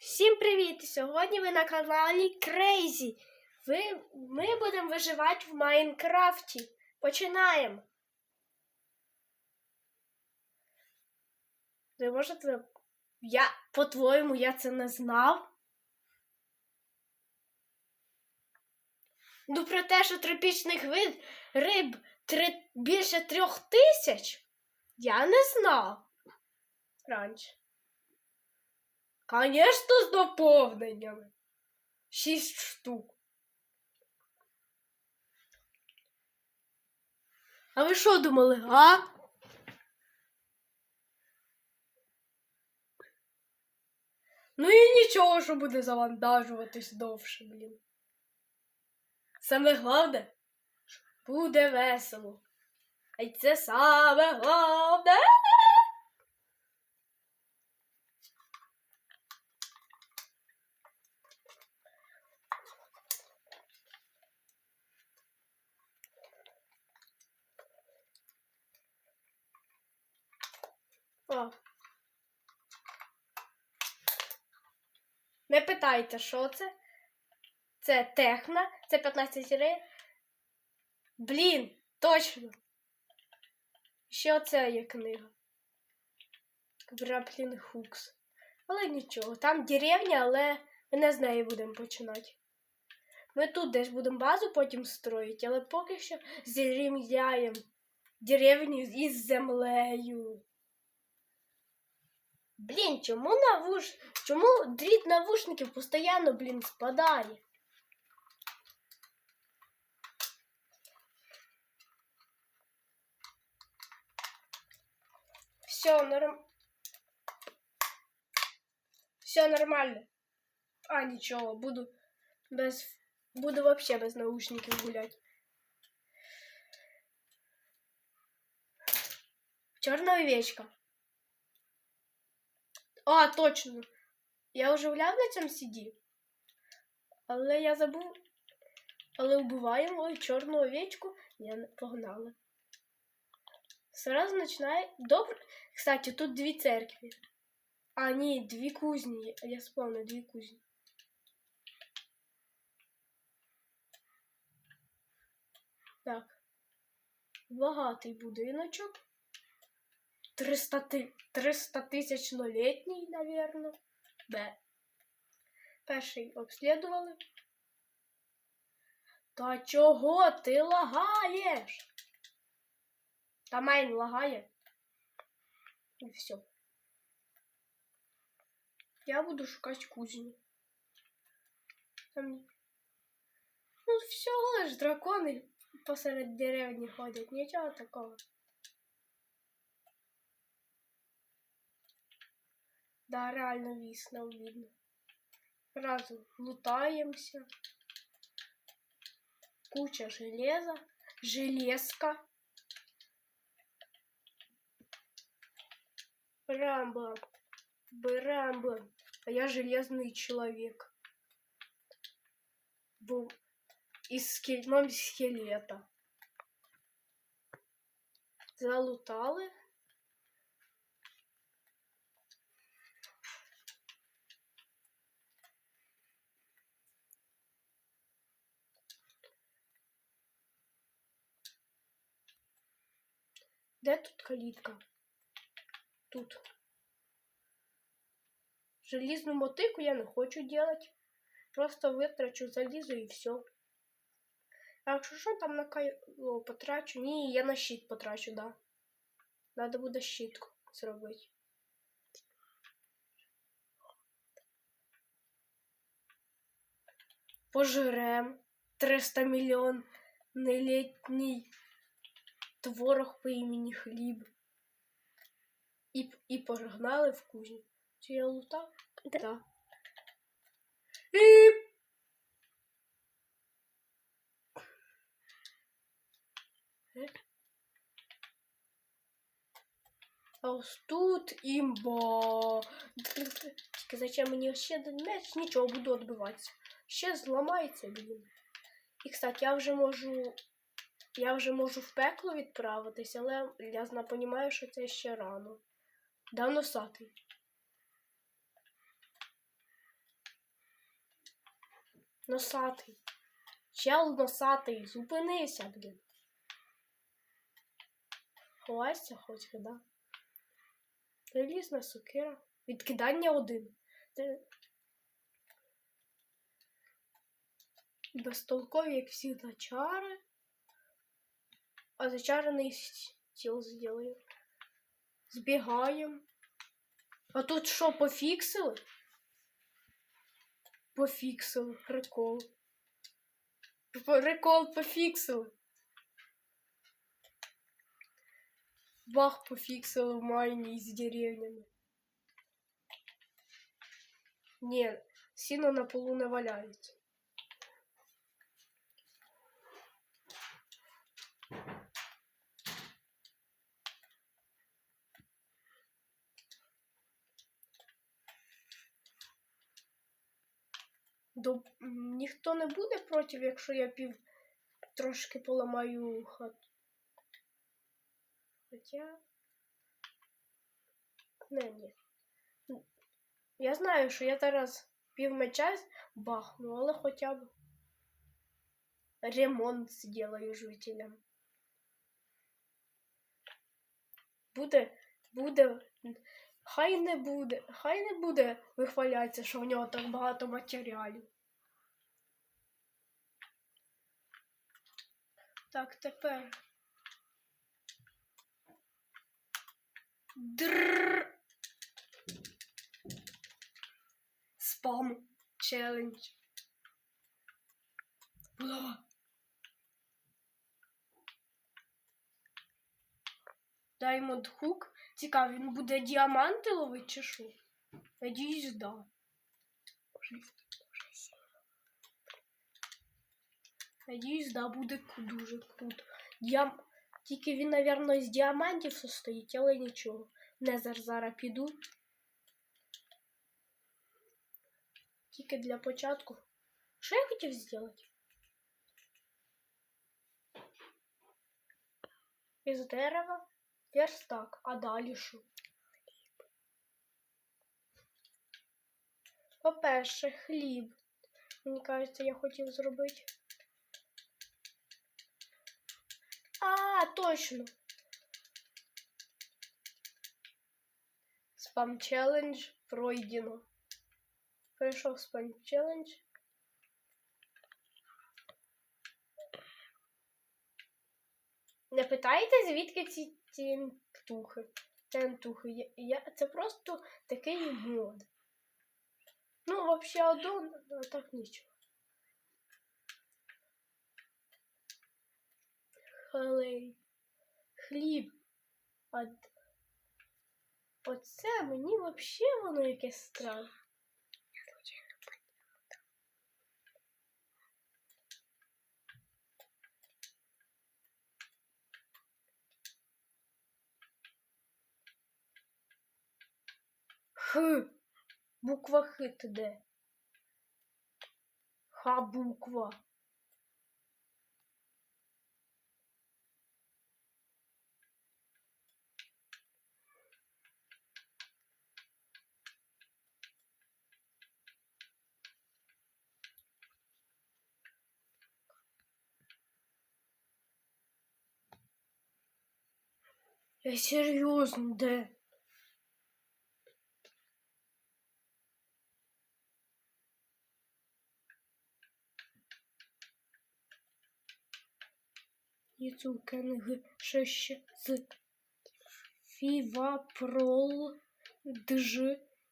Всім привіт! Сьогодні ви на каналі Crazy. Ви, ми будемо виживати в Майнкрафті. Починаємо. Ви можете. Я, по-твоєму, я це не знав. Ну, про те, що тропічних вид риб три, більше трьох тисяч, я не знав раніше. Конечно, з доповненнями. Шість штук. А ви що думали, а? Ну і нічого, що буде завантажуватись довше, блін. Саме головне, буде весело. А й це саме головне. О. Не питайте, що це? Це техна, це 15 рей. Блін, точно. Ще оце є книга. Граплін Хукс. Але нічого, там деревня, але ми не з неї будемо починати. Ми тут десь будемо базу потім строїти, але поки що зрівняємо деревню із землею. Блін, чому навуш... Чому дріт навушників постійно, блін, спадає? Все, норм... Все нормально. А, нічого, буду без... Буду вообще без наушників гулять. Чорна овечка. А, точно. Я вже на цьому сіді. Але я забув. Але вбиваємо чорну овечку. Я не погнали. Сразу починає. Добре. Кстати, тут дві церкви. А, ні, дві кузні. Я спомню, дві кузні. Так. Багатий будиночок. 300 ти... 300 тисячнолітній, наверное. Б. Перший обслідували. Та чого ти лагаєш? Та майн лагає. І все. Я буду шукати кузню. Там... Ну, всього лиш дракони посеред деревні ходять. Нічого такого. Да, реально вісно видно. Разом лутаємося. Куча железа. Железка. Брамбо. Брамбо. А я железный человек. Был из скель... скелета. Залутали. Де тут калітка? Тут. Железну мотику я не хочу делать. Просто витрачу залізо і все. А якщо що там на кайло потрачу? Ні, я на щит потрачу, да. Надо буде щитку зробити. Пожрем 300 мільйон нелітній творог по імені Хліб. І, і погнали в кузню. Чи я лутав? Да. Так. І... Е? А ось тут імба. Тільки зачем мені ще один меч? Нічого, буду відбиватися. Ще зламається, блін. І, кстати, я вже можу я вже можу в пекло відправитись, але я понімаю, що це ще рано. Да, носатий. Носатий. Чел носатий, зупинися, блін. Ховайся хоч да. Залізна сокира. Відкидання один. Безтолкові, як всі чари. А зачарений стіл зробив. Збігаємо. А тут що, пофіксили? Пофіксили. Прикол. Прикол пофіксили. Бах пофіксили в майні з деревнями. Ні, сіно на полу не Ніхто не буде проти, якщо я пів трошки поламаю хату. Хоча. Не, ні. Я знаю, що я зараз пів меча бахну, але хоча б ремонт зроблю жителям. Буде, буде. Хай не буде, хай не буде вихвалятися, що в нього так багато матеріалів. Так, тепер. Дрррр. Спам челендж. Бла. Diamond Hook. Цікаво, він буде діаманти ловити чи що? Надіюсь, да. Надіюсь, да, буде дуже круто. Діам... Тільки він, мабуть, з діамантів состоїть, але нічого. Незер зараз піду. Тільки для початку. Що я хотів зробити? Із дерева верстак, а далі що? По-перше, хліб. Мені кажеться, я хотів зробити. Точно. Спам челендж пройдено. Пройшов спам челендж. Не питайте, звідки ці, птухи. Тентухи. Я, я, це просто такий мод. Ну, взагалі, одно, а так нічого. Хлей. Хліб. А оце мені взагалі воно якесь странне. Х. Буква Х ти де? Х буква. Я серйозно, де? Яцукенг шесть з Фівапрол дж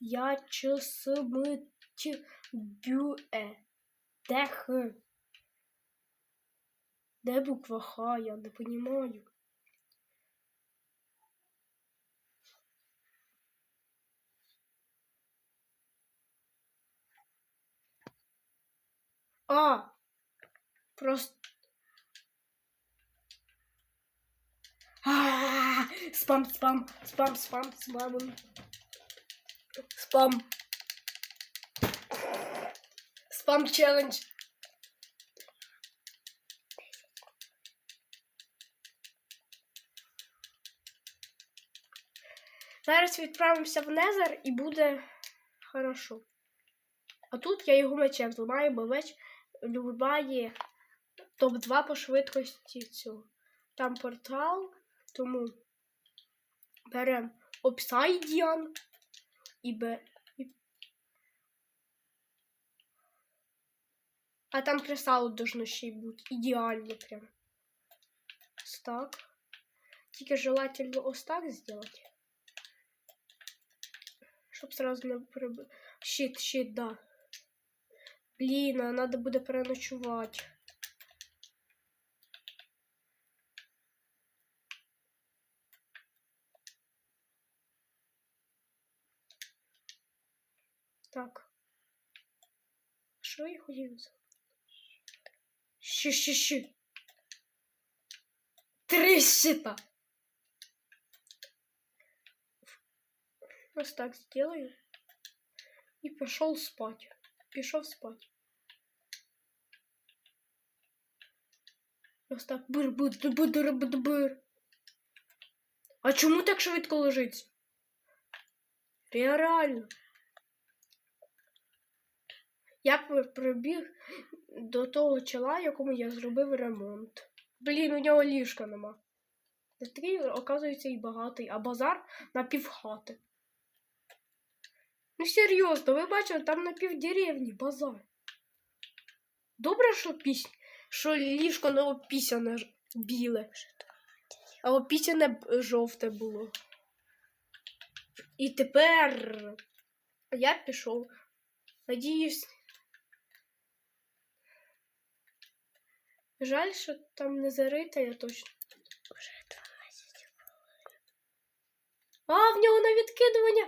ячсмить бюе. Де Де буква Х? Я не понимаю. А! Просто А, Спам, спам, спам, спам, спам. Спам. Спам челендж. Зараз відправимося в Незер і буде хорошо. А тут я його мечем зламаю, бо меч любає топ-2 по швидкості цього. Там портал, тому беремо Obsidian і бе. А там кристал должно ще й бути. Ідеально прям. Ось так. Тільки желательно ось так зробити. Щоб сразу не приб... Щит, щит, да. Блін, а надо буде переночувати. Так. Що я хотів? за- Щи, щи, щи. Три щита. Ось так сделаю. И пошел спать. Пішов спать. Ось так бир бир бир бир бир А чому так швидко лежиться? Реально. Я пр- прибіг до того чола, якому я зробив ремонт. Блін, у нього ліжка нема. Та Такий, оказується, і багатий, а базар на півхати. Ну серйозно, ви бачили, там на півдеревні базар. Добре, що піснь, що ліжко не опісяне біле, а опісяне жовте було. І тепер я пішов. Надіюсь. Жаль, що там не зарита, я точно. Уже 12 А, в нього на відкидування.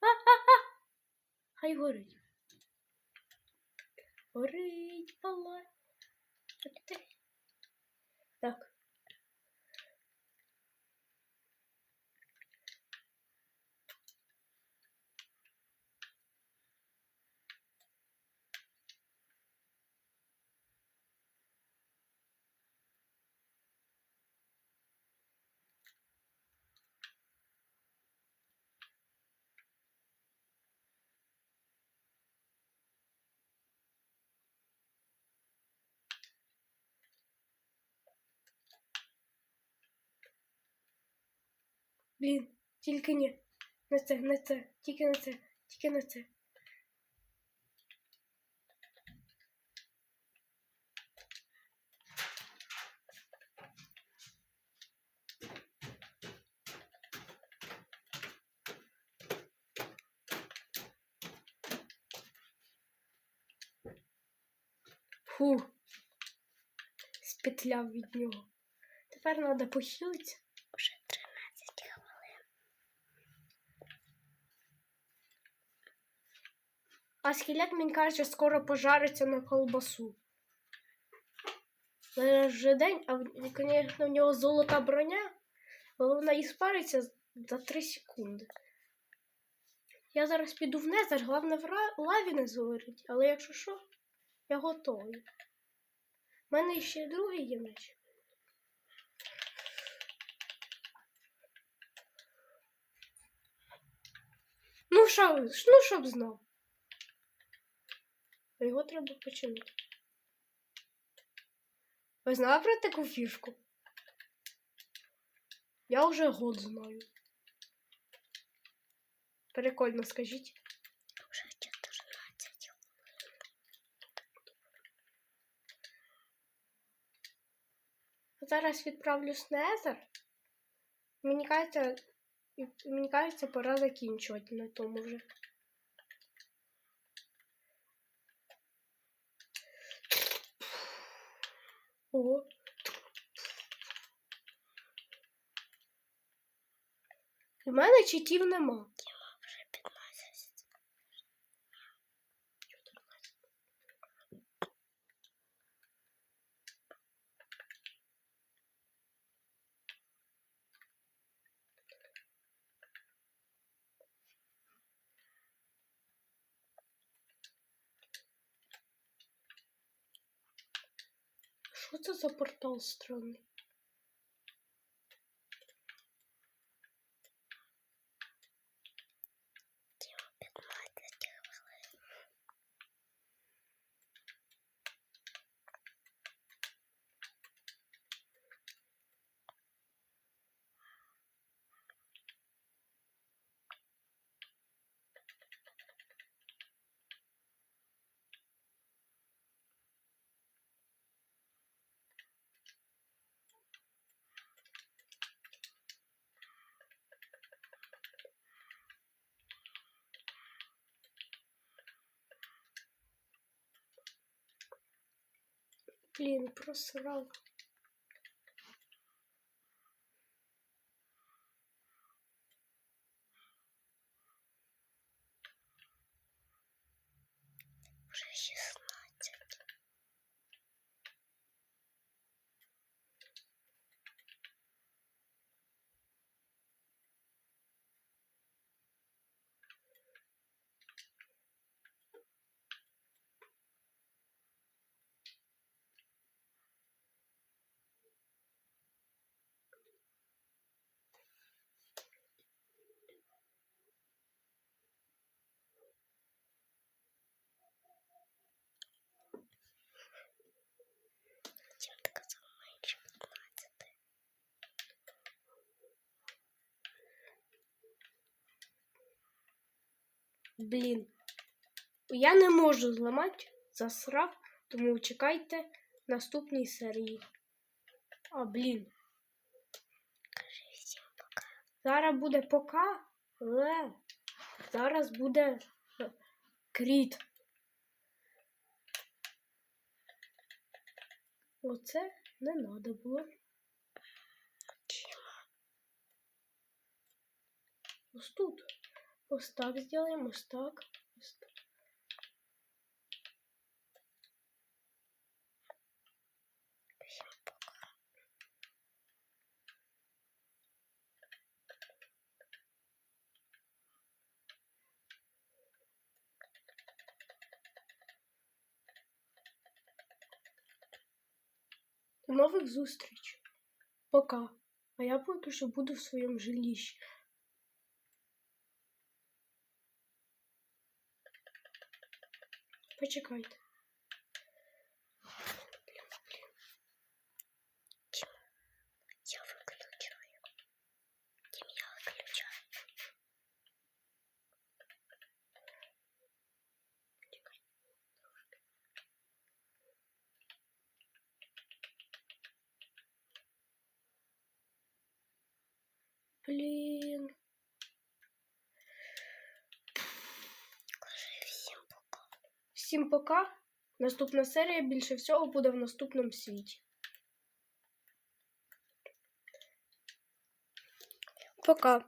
А-а-а. Хай горить. Горить, палай. Так. Блін, тільки ні. Не це, не це, тільки не це, тільки не це. Фу. Спетляв від нього. Тепер треба похилитися. А скелет, мені каже, скоро пожариться на колбасу. Вже день, а звісно, в нього золота броня, але вона і спариться за 3 секунди. Я зараз піду в Незер, головне в лаві не згорить, але якщо що, я готовий. У мене ще другий є меч. Ну, що, ну, щоб знав. А Його треба починити. Ви знали про таку фішку? Я вже год знаю. Прикольно, скажіть. Уже 14. Зараз відправлюсь на Езер. Мені кажеться, мені кажеться, пора закінчувати на тому вже. Ого. У мене читів нема. За портал странний? Блін, просрав. Блін. Я не можу зламати, засрав, тому чекайте наступній серії. А, блін. Пока. Зараз буде пока, але зараз буде кріт. Оце не треба було. Ось тут. Ось так зробимо, ось так. Так. До нових зустріч. Пока. А я поки що буду в своєму жилищі. Почекайте. Я выключаю. Тим я выключаю. Блін. Всім пока. Наступна серія більше всього буде в наступному світі. Пока.